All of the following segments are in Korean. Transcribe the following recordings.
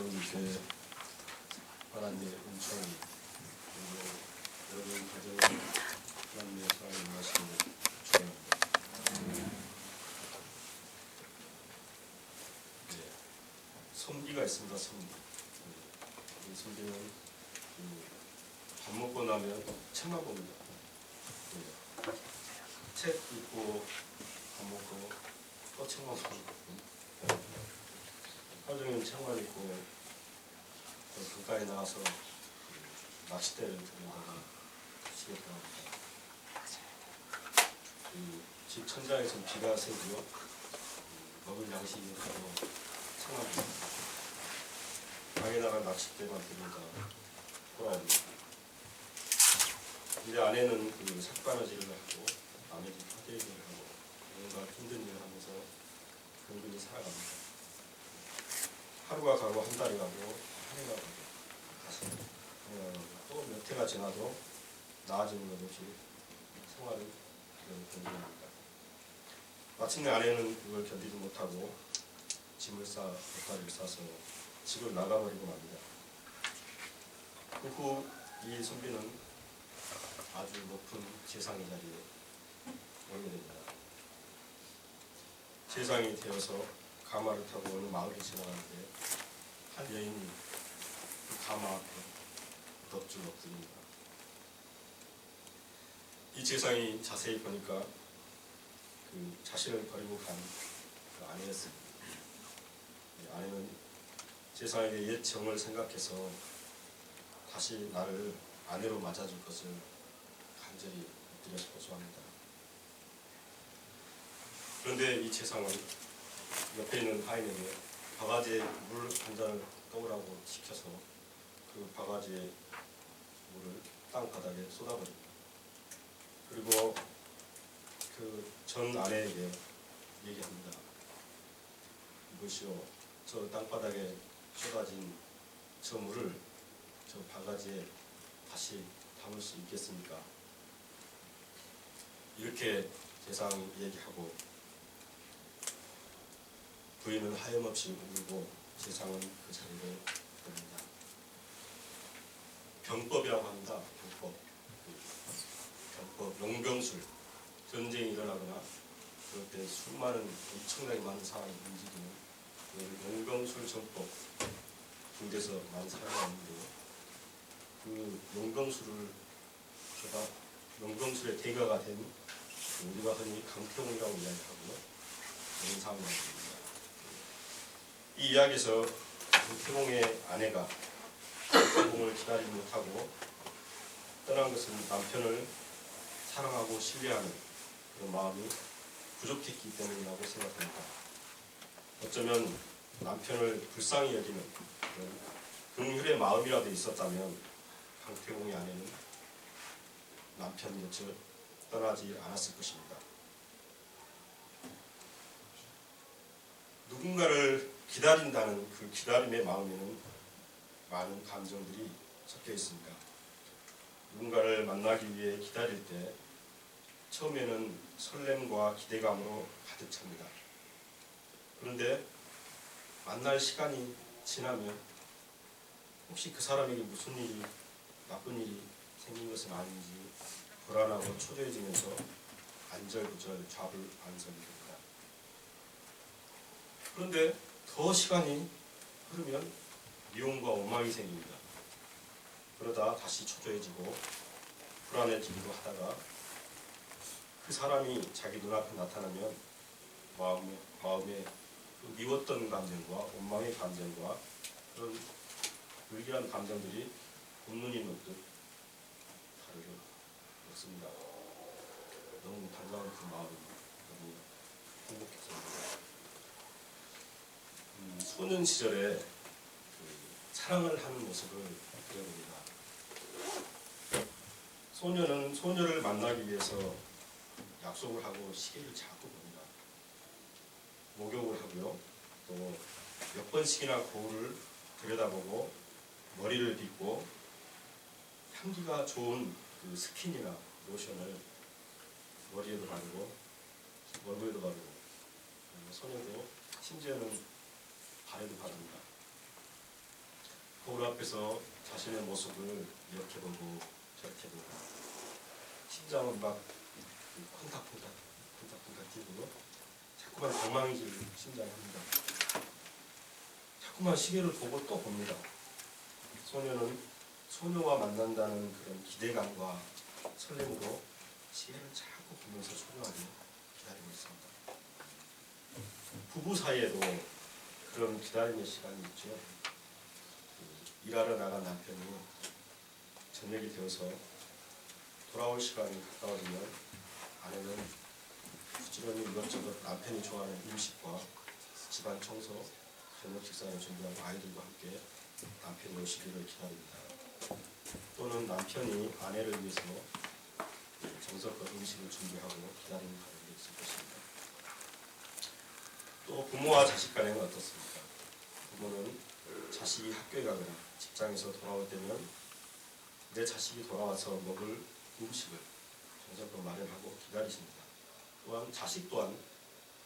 여러분께 하나님의 은총 그리고 여러분 가정에 하나님의 사랑을 임하시기를 축원합니다. 네, 섬기가 있습니다. 섬기. 네, 이 섬기는 그밥 먹고 나면 책만 봅니다. 네. 책 읽고 밥 먹고 또 책만 보고 하루 종일 읽고 또 강가에 나가서 그 낚싯대를 들여다가 치겠다 합니다. 그집 천장에서 비가 새고요. 음, 먹을 양식이 책만 봅니다. 방에 나가 낚싯대만 들여다 돌아옵니다. 이제 아내는 그 삭바느질을 하고 남의 집 화대일을 하고 뭔가 힘든 일을 하면서 근근히 살아갑니다. 하루가 가고 한 달이 가고 한 해가 가고 가서 또몇 해가 지나도 나아지는 것 없이 생활을 견디합니다. 마침내 아내는 그걸 견디지 못하고 짐을 싸 보따리를 싸서 집을 나가버리고 맙니다. 그후 이 선비는 아주 높은 재상의 자리에 오게 됩니다. 재상이 되어서 가마를 타고 어느 마을을 지나가는데 한 여인이 그 가마 앞에 넋줄 엎드립니다. 이 재상이 자세히 보니까 그 자신을 버리고 간 그 아내였습니다. 이 아내는 재상에게 옛 정을 생각해서 다시 나를 아내로 맞아줄 것을 간절히 엎드려서 호소합니다. 그런데 이 재상은 옆에 있는 하인에게 바가지에 물 한 잔을 떠오라고 시켜서 그 바가지에 물을 땅바닥에 쏟아버립니다. 그리고 그 전 아내에게 얘기합니다. 이보시오, 저 땅바닥에 쏟아진 저 물을 저 바가지에 다시 담을 수 있겠습니까? 이렇게 재상이 얘기하고 부인은 하염없이 울고 재상은 그 자리를 떠납니다. 병법이라고 합니다. 병법. 병법, 용병술. 전쟁이 일어나거나 그럴 때 수많은 엄청나게 많은 사람이 움직이는 그 용병술 전법 군대에서 많이 사용하는데요. 그 용병술을 제가 용병술의 대가가 된 우리가 흔히 강태공이라고 이야기하고요. 그런 사람입니다. 이 이야기에서 강태공의 아내가 강태공을 기다리지 못하고 떠난 것은 남편을 사랑하고 신뢰하는 그런 마음이 부족했기 때문이라고 생각합니다. 어쩌면 남편을 불쌍히 여기는 긍휼의 마음이라도 있었다면 강태공의 아내는 남편 곁을 떠나지 않았을 것입니다. 누군가를 기다린다는 그 기다림의 마음에는 많은 감정들이 섞여 있습니다. 누군가를 만나기 위해 기다릴 때 처음에는 설렘과 기대감으로 가득 찹니다. 그런데 만날 시간이 지나면 혹시 그 사람에게 무슨 일이 나쁜 일이 생긴 것은 아닌지 불안하고 초조해지면서 안절부절 좌불안석이 됩니다. 그런데 더 시간이 흐르면 미움과 원망이 생깁니다. 그러다 다시 초조해지고 불안해지기도 하다가 그 사람이 자기 눈앞에 나타나면 마음에, 마음에 그 미웠던 감정과 원망의 감정과 그런 불길한 감정들이 곰눈이 녹듯 다르게 없습니다. 너무 반가운 그 마음이 너무 행복했습니다. 음, 소년 시절에 그 사랑을 하는 모습을 그려봅니다. 소녀는 소녀를 만나기 위해서 약속을 하고 시계를 자꾸 봅니다. 목욕을 하고요. 또 몇 번씩이나 거울을 들여다보고 머리를 빗고 향기가 좋은 그 스킨이나 로션을 머리에도 바르고 얼굴에도 바르고 소녀도 심지어는 발에도 바릅니다. 거울 앞에서 자신의 모습을 이렇게 보고 저렇게 보고 심장은 막 콩닥콩닥 콩닥콩닥 뛰고 자꾸만 방망이질 심장합니다. 자꾸만 시계를 보고 또 봅니다. 소녀는 소녀와 만난다는 그런 기대감과 설렘으로 시계를 자꾸 보면서 소녀하게 기다리고 있습니다. 부부 사이에도 그런 기다림의 시간이 있죠. 그 일하러 나간 남편이 저녁이 되어서 돌아올 시간이 가까워지면 아내는 부지런히 이것저것 남편이 좋아하는 음식과 집안 청소, 저녁 식사를 준비하고 아이들과 함께 남편이 오시기를 기다립니다. 또는 남편이 아내를 위해서 정성껏 음식을 준비하고 기다리는 가정이 있을 것입니다. 또 부모와 자식 간에는 어떻습니까? 부모는 자식이 학교에 가거나 직장에서 돌아올 때면 내 자식이 돌아와서 먹을 음식을 정성껏 마련하고 기다리십니다. 또한 자식 또한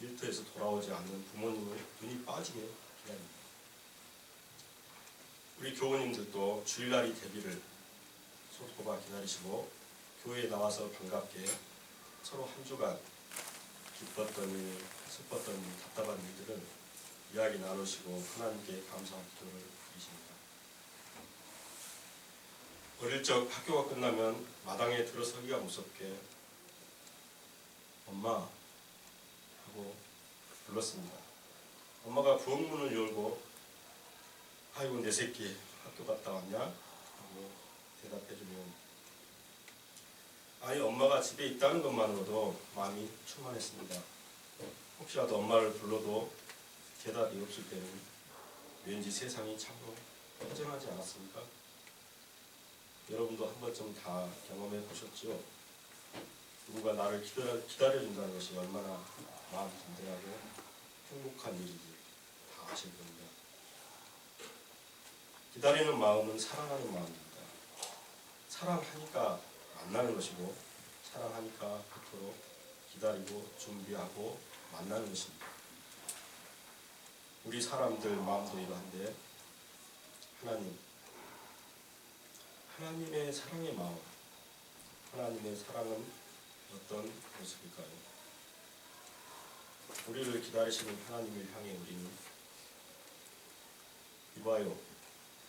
일터에서 돌아오지 않는 부모님을 눈이 빠지게 기다립니다. 우리 교우님들도 주일날이 되기를 손꼽아 기다리시고 교회에 나와서 반갑게 서로 한 주간 기뻤던 일, 슬펐던 일, 답답한 일들을 이야기 나누시고 하나님께 감사 기도를 드리십니다. 어릴 적 학교가 끝나면 마당에 들어서기가 무섭게 엄마 하고 불렀습니다. 엄마가 부엌문을 열고 아이고 내 새끼 학교 갔다 왔냐? 하고 대답해주면 아이 엄마가 집에 있다는 것만으로도 마음이 충만했습니다. 혹시라도 엄마를 불러도 대답이 없을 때는 왠지 세상이 참으로 허전하지 않았습니까? 여러분도 한 번쯤 다 경험해 보셨죠? 누군가 나를 기다려, 기다려준다는 것이 얼마나 마음 든든하고 행복한 일인지 다 아실 겁니다. 기다리는 마음은 사랑하는 마음입니다. 사랑하니까 만나는 것이고 사랑하니까 그토록 기다리고 준비하고 만나는 것입니다. 우리 사람들 마음도 이러한데 하나님 하나님의 사랑의 마음 하나님의 사랑은 어떤 모습일까요? 우리를 기다리시는 하나님을 향해 우리는 이봐요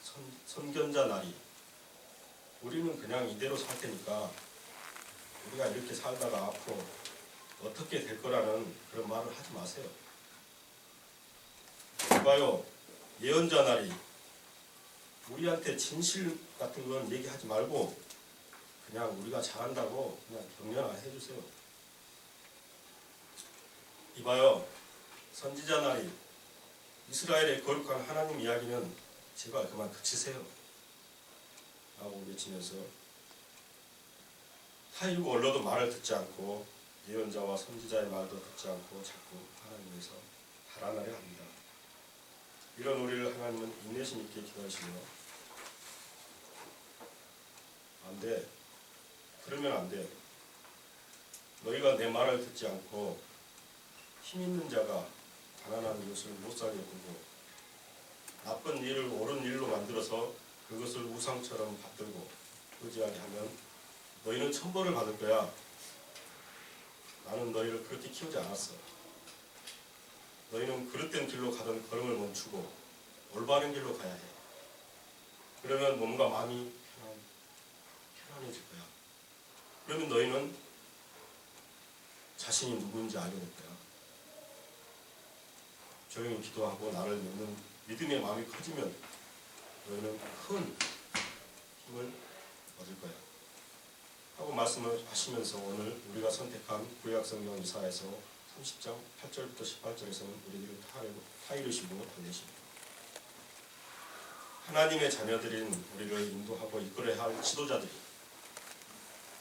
선, 선견자 나리 우리는 그냥 이대로 살 테니까 우리가 이렇게 살다가 앞으로 어떻게 될 거라는 그런 말을 하지 마세요. 이봐요 예언자 나리 우리한테 진실 같은 건 얘기하지 말고 그냥 우리가 잘한다고 그냥 격려나 해주세요. 이봐요 선지자 나리 이스라엘의 거룩한 하나님 이야기는 제발 그만 그치세요. 라고 외치면서 타이고 언러도 말을 듣지 않고 예언자와 선지자의 말도 듣지 않고 자꾸 하나님에서 달아나려 합니다. 이런 우리를 하나님은 인내심 있게 기도하시며 안 돼. 그러면 안 돼. 너희가 내 말을 듣지 않고 힘 있는 자가 가난한 것을 못 살게 보고 나쁜 일을 옳은 일로 만들어서 그것을 우상처럼 받들고 의지하게 하면 너희는 천벌을 받을 거야. 나는 너희를 그렇게 키우지 않았어. 너희는 그릇된 길로 가던 걸음을 멈추고 올바른 길로 가야 해. 그러면 몸과 마음이 편안, 편안해질 거야. 그러면 너희는 자신이 누구인지 알게 될 거야. 조용히 기도하고 나를 믿는 믿음의 마음이 커지면 너희는 큰 힘을 얻을 거야. 하고 말씀을 하시면서 오늘 우리가 선택한 구약 성경 이사에서 30장 8절부터 18절에서는 우리들을 타이르시고 달래십니다. 하나님의 자녀들인 우리를 인도하고 이끌어야 할 지도자들이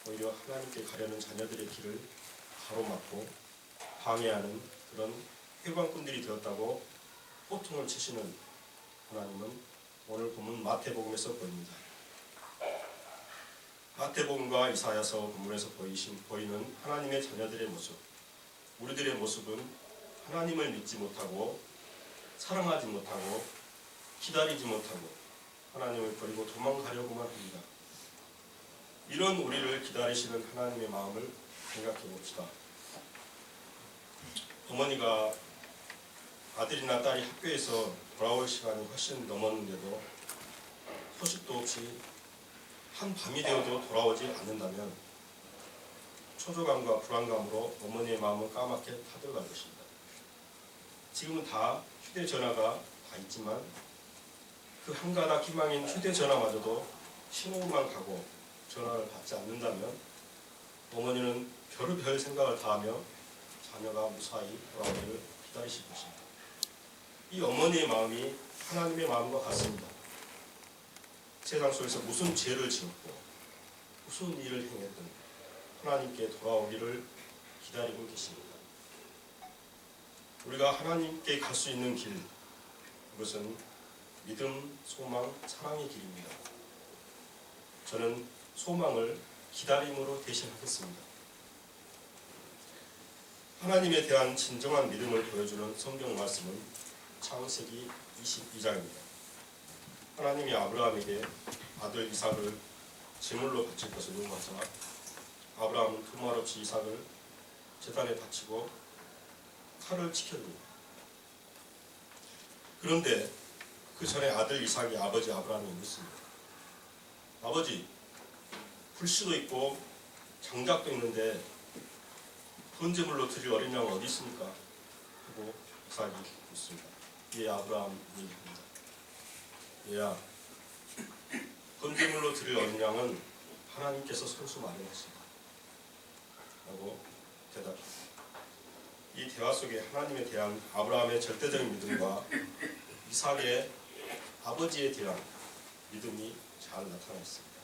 오히려 하나님께 가려는 자녀들의 길을 가로막고 방해하는 그런 회방꾼들이 되었다고 호통을 치시는 하나님은 오늘 본문 마태복음에서 보입니다. 마태복음과 이사야서 본문에서 보이신 보이는 하나님의 자녀들의 모습, 우리들의 모습은 하나님을 믿지 못하고 사랑하지 못하고 기다리지 못하고 하나님을 버리고 도망가려고만 합니다. 이런 우리를 기다리시는 하나님의 마음을 생각해 봅시다. 어머니가 아들이나 딸이 학교에서 돌아올 시간이 훨씬 넘었는데도 소식도 없이 한 밤이 되어도 돌아오지 않는다면 초조감과 불안감으로 어머니의 마음은 까맣게 타들어갈 것입니다. 지금은 다 휴대전화가 다 있지만 그 한가닥 희망인 휴대전화마저도 신호만 가고 전화를 받지 않는다면 어머니는 별의별 생각을 다하며 자녀가 무사히 돌아오기를 기다리실 것입니다. 이 어머니의 마음이 하나님의 마음과 같습니다. 세상 속에서 무슨 죄를 지었고 무슨 일을 행했든 하나님께 돌아오기를 기다리고 계십니다. 우리가 하나님께 갈 수 있는 길, 그것은 믿음, 소망, 사랑의 길입니다. 저는 소망을 기다림으로 대신하겠습니다. 하나님에 대한 진정한 믿음을 보여주는 성경 말씀은 창세기 22장입니다. 하나님이 아브라함에게 아들 이삭을 제물로 바칠 것을 요구하자 아브라함은 두말 없이 이삭을 제단에 바치고 칼을 지켜줍니다. 그런데 그 전에 아들 이삭이 아버지 아브라함이 묻습니다. 아버지, 불씨도 있고 장작도 있는데 번제물로 드릴 어린 양은 어디 있습니까? 하고 이삭이 묻습니다. 이에 아브라함 얘기합니다. 얘야, 번제물로 드릴 어린 양은 하나님께서 선수 마련하신다. 라고 대답합니다. 이 대화 속에 하나님에 대한 아브라함의 절대적인 믿음과 이삭의 아버지에 대한 믿음이 잘 나타나 있습니다.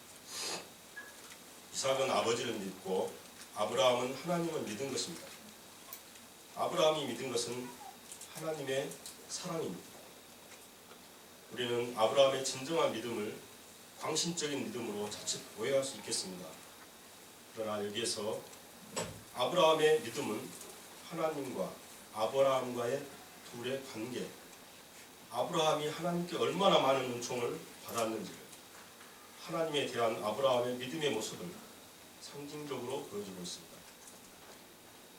이삭은 아버지를 믿고 아브라함은 하나님을 믿은 것입니다. 아브라함이 믿은 것은 하나님의 사랑입니다. 우리는 아브라함의 진정한 믿음을 광신적인 믿음으로 자칫 오해할 수 있겠습니다. 그러나 여기에서 아브라함의 믿음은 하나님과 아브라함과의 둘의 관계, 아브라함이 하나님께 얼마나 많은 은총을 받았는지를 하나님에 대한 아브라함의 믿음의 모습을 상징적으로 보여주고 있습니다.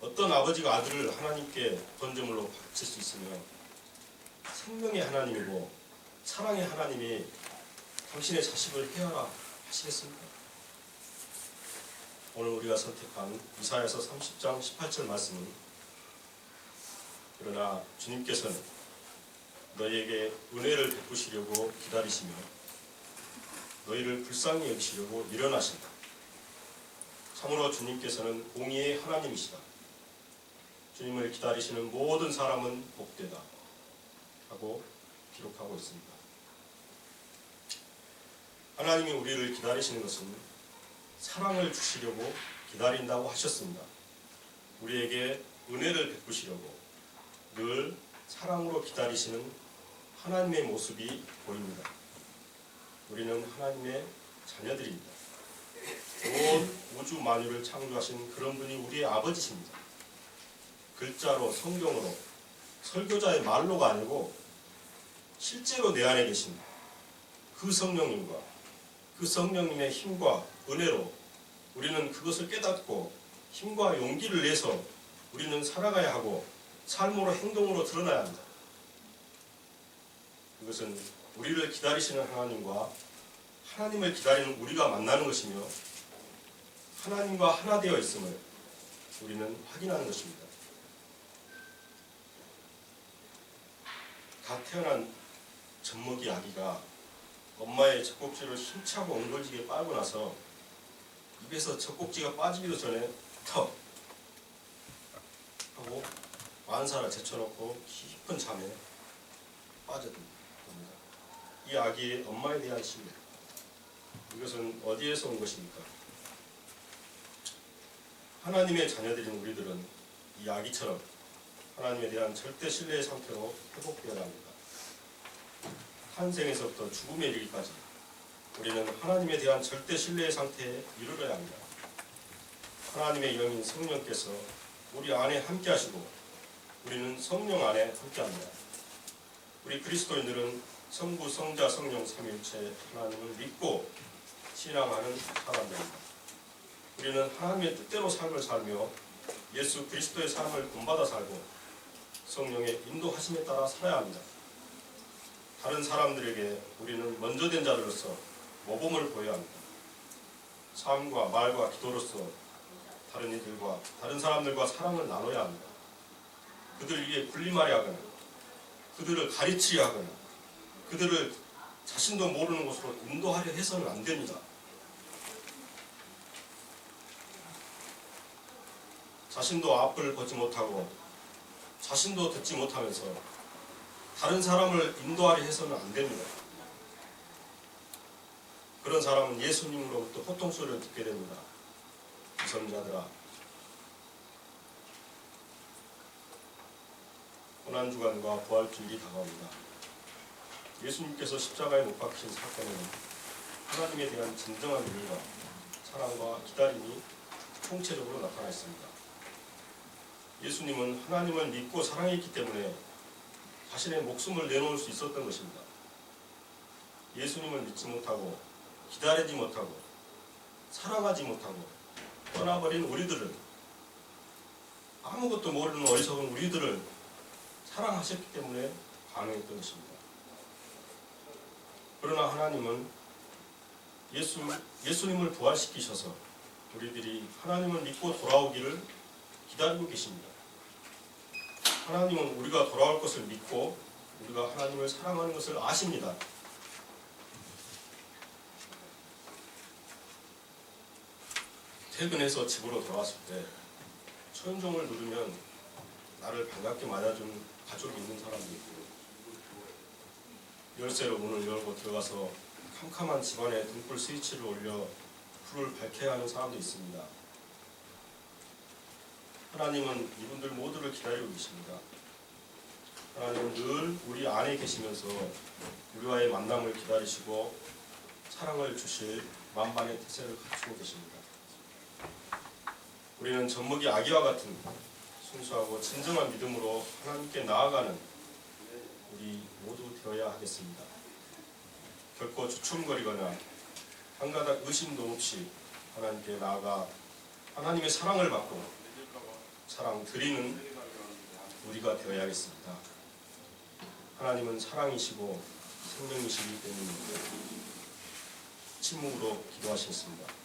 어떤 아버지가 아들을 하나님께 번제물로 바칠 수 있으며 생명의 하나님이고 사랑의 하나님이 당신의 자식을 헤아라 하시겠습니까? 오늘 우리가 선택한 이사야서 30장 18절 말씀은 그러나 주님께서는 너희에게 은혜를 베푸시려고 기다리시며 너희를 불쌍히 여기시려고 일어나신다. 참으로 주님께서는 공의의 하나님이시다. 주님을 기다리시는 모든 사람은 복되다. 하고 기록하고 있습니다. 하나님이 우리를 기다리시는 것은 사랑을 주시려고 기다린다고 하셨습니다. 우리에게 은혜를 베푸시려고 늘 사랑으로 기다리시는 하나님의 모습이 보입니다. 우리는 하나님의 자녀들입니다. 온 우주 만유를 창조하신 그런 분이 우리의 아버지십니다. 글자로 성경으로 설교자의 말로가 아니고 실제로 내 안에 계신 그 성령님과 그 성령님의 힘과 은혜로 우리는 그것을 깨닫고 힘과 용기를 내서 우리는 살아가야 하고 삶으로 행동으로 드러나야 합니다. 그것은 우리를 기다리시는 하나님과 하나님을 기다리는 우리가 만나는 것이며 하나님과 하나 되어 있음을 우리는 확인하는 것입니다. 갓 태어난 젖먹이 아기가 엄마의 젖꼭지를 힘차고 엉걸지게 빨고 나서 입에서 젖꼭지가 빠지기도 전에 턱 하고 만사를 제쳐놓고 깊은 잠에 빠져듭니다. 이 아기의 엄마에 대한 신뢰 이것은 어디에서 온 것입니까? 하나님의 자녀들인 우리들은 이 아기처럼 하나님에 대한 절대 신뢰의 상태로 회복되어야 합니다. 탄생에서부터 죽음에 이르기까지 우리는 하나님에 대한 절대 신뢰의 상태에 이르러야 합니다. 하나님의 영인 성령께서 우리 안에 함께 하시고 우리는 성령 안에 함께 합니다. 우리 그리스도인들은 성부, 성자, 성령 삼일체 하나님을 믿고 신앙하는 사람들입니다. 우리는 하나님의 뜻대로 삶을 살며 예수 그리스도의 삶을 본받아 살고 성령의 인도하심에 따라 살아야 합니다. 다른 사람들에게 우리는 먼저 된 자들로서 모범을 보여야 합니다. 삶과 말과 기도로서 다른 이들과 다른 사람들과 사랑을 나눠야 합니다. 그들 위해 군림하려 하거나 그들을 가르치려 하거나 그들을 자신도 모르는 곳으로 인도하려 해서는 안 됩니다. 자신도 앞을 보지 못하고 자신도 듣지 못하면서 다른 사람을 인도하려 해서는 안 됩니다. 그런 사람은 예수님으로부터 호통 소리를 듣게 됩니다. 이성자들아 고난주간과 부활주일이 다가옵니다. 예수님께서 십자가에 못 박힌 사건은 하나님에 대한 진정한 이유가 사랑과 기다림이 총체적으로 나타나 있습니다. 예수님은 하나님을 믿고 사랑했기 때문에 자신의 목숨을 내놓을 수 있었던 것입니다. 예수님을 믿지 못하고 기다리지 못하고 사랑하지 못하고 떠나버린 우리들을 아무것도 모르는 어리석은 우리들을 사랑하셨기 때문에 가능했던 것입니다. 그러나 하나님은 예수, 예수님을 부활시키셔서 우리들이 하나님을 믿고 돌아오기를 기다리고 계십니다. 하나님은 우리가 돌아올 것을 믿고 우리가 하나님을 사랑하는 것을 아십니다. 퇴근해서 집으로 돌아왔을 때 초인종을 누르면 나를 반갑게 맞아준 가족이 있는 사람도 있고 열쇠로 문을 열고 들어가서 캄캄한 집안에 등불 스위치를 올려 불을 밝혀야 하는 사람도 있습니다. 하나님은 이분들 모두를 기다리고 계십니다. 하나님은 늘 우리 안에 계시면서 우리와의 만남을 기다리시고 사랑을 주실 만반의 태세를 갖추고 계십니다. 우리는 젖먹이 아기와 같은 순수하고 진정한 믿음으로 하나님께 나아가는 우리 모두 되어야 하겠습니다. 결코 주춤거리거나 한 가닥 의심도 없이 하나님께 나아가 하나님의 사랑을 받고 사랑 드리는 우리가 되어야 하겠습니다. 하나님은 사랑이시고 생명이시기 때문에 침묵으로 기도하셨습니다.